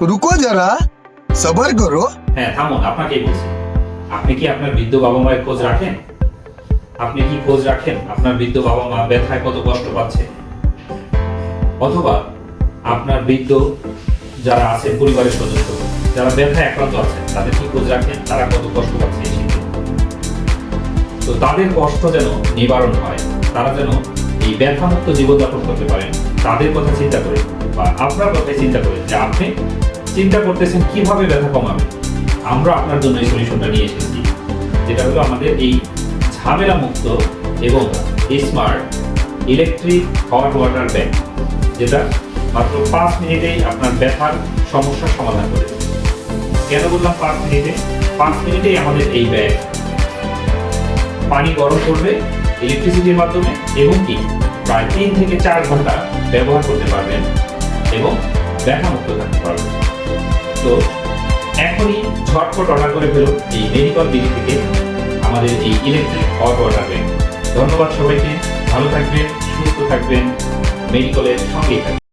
রুকো যারা, সবার করো। হ্যাঁ থামো আপনাকে বলছি। আপনি কি আপনার বৃদ্ধ বাবা মায়ের খোঁজ রাখেন? আপনি কি খোঁজ রাখেন? আপনার বৃদ্ধ বাবা মা ব্যথায় কত কষ্ট পাচ্ছে? অথবা আপনার বৃদ্ধ যারা আছে পরিবারের সদস্য, যারা ব্যথায় আক্রান্ত আছে তাদের কি খোঁজ রাখেন? তারা কত কষ্ট পাচ্ছে তো তাদের কষ্ট যেন নিবারণ হয়, তারা যেন এই ব্যথামুক্ত জীবনযাপন করতে পারেন, তাদের কথা চিন্তা করে বা আপনার কথাই চিন্তা করে যে আপনি চিন্তা করতেছেন কীভাবে ব্যথা কমাবেন। আমরা আপনার জন্য এই সলিউশনটা নিয়ে এসেছি, যেটা হলো আমাদের এই ঝামেলা মুক্ত এবং smart electric hot water bag যেটা মাত্র পাঁচ মিনিটেই আপনার ব্যথার সমস্যার সমাধান করে কেন বললাম পাঁচ মিনিটে? পাঁচ মিনিটেই আমাদের এই ব্যাগ পানি গরম করবে ইলেকট্রিসিটির মাধ্যমে এবং কি? প্রায় তিন থেকে চার ঘণ্টা ব্যবহার করতে পারবেন এবং দেখা মুক্ত থাকতে পারবেন। তো এখনই ঝটপট অর্ডার করে ফেলুন এই মেডিকল দিক থেকে আমাদের এই ইলেকট্রিক অটো ব্যাগ ধন্যবাদ সবাইকে, ভালো থাকবেন, সুস্থ থাকবেন মেডিকলের সঙ্গেই থাকবেন।